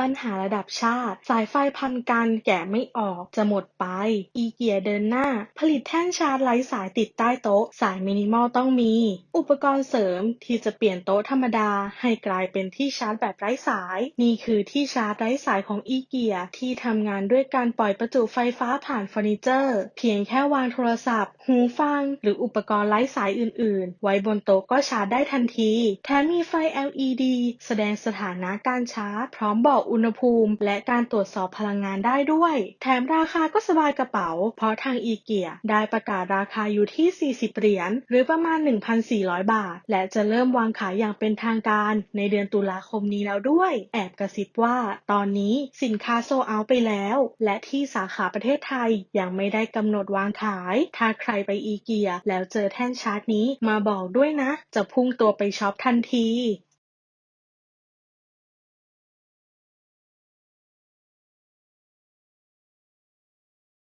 ปัญหาระดับชาติ สายไฟพันกันแกะไม่ออกจะหมดไป อีเกียเดินหน้า ผลิตแท่นชาร์จไร้สายติดใต้โต๊ะ สายมินิมอลต้องมี อุปกรณ์เสริมที่จะเปลี่ยนโต๊ะธรรมดา ให้กลายเป็นที่ชาร์จแบบไร้สาย นี่คือที่ชาร์จไร้สายของอีเกียที่ทำงานด้วยการปล่อยประจุไฟฟ้าผ่านเฟอร์นิเจอร์ เพียงแค่วางโทรศัพท์ หูฟัง หรืออุปกรณ์ไร้สายอื่น ๆ ไว้บนโต๊ะก็ชาร์จได้ทันที แถมมีไฟ LED แสดงสถานะการชาร์จ พร้อมบอกอุณหภูมิ และการตรวจสอบพลังงานได้ด้วย แถมราคาก็สบายกระเป๋า เพราะทางอีเกียได้ประกาศราคาอยู่ที่ 40 เหรียญหรือประมาณ 1,400 บาท และจะเริ่มวางขายอย่างเป็นทางการในเดือนตุลาคมนี้แล้วด้วย แอบกระซิบว่า ตอนนี้สินค้าโซเอาไปแล้ว และที่สาขาประเทศไทยยังไม่ได้กำหนดวางขาย ถ้าใครไปอีเกียแล้วเจอแท่นชาร์จนี้มาบอกด้วยนะ จะพุ่งตัวไปช็อปทันที